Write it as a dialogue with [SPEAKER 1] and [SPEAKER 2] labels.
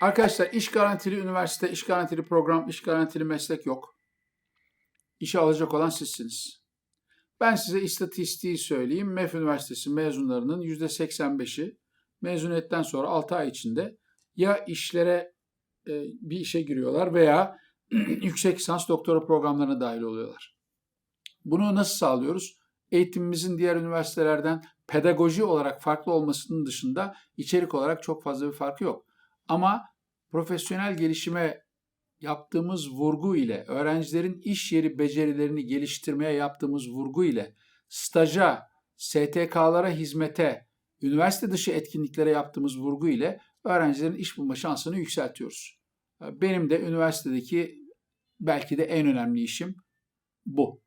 [SPEAKER 1] Arkadaşlar iş garantili üniversite, iş garantili program, iş garantili meslek yok. İşe alacak olan sizsiniz. Ben size istatistiği söyleyeyim. MEF Üniversitesi mezunlarının %85'i mezuniyetten sonra 6 ay içinde ya işlere e, bir işe giriyorlar veya yüksek lisans doktora programlarına dahil oluyorlar. Bunu nasıl sağlıyoruz? Eğitimimizin diğer üniversitelerden pedagoji olarak farklı olmasının dışında içerik olarak çok fazla bir farkı yok. Ama profesyonel gelişime yaptığımız vurgu ile, öğrencilerin iş yeri becerilerini geliştirmeye yaptığımız vurgu ile, staja, STK'lara hizmete, üniversite dışı etkinliklere yaptığımız vurgu ile öğrencilerin iş bulma şansını yükseltiyoruz. Benim de üniversitedeki belki de en önemli işim bu.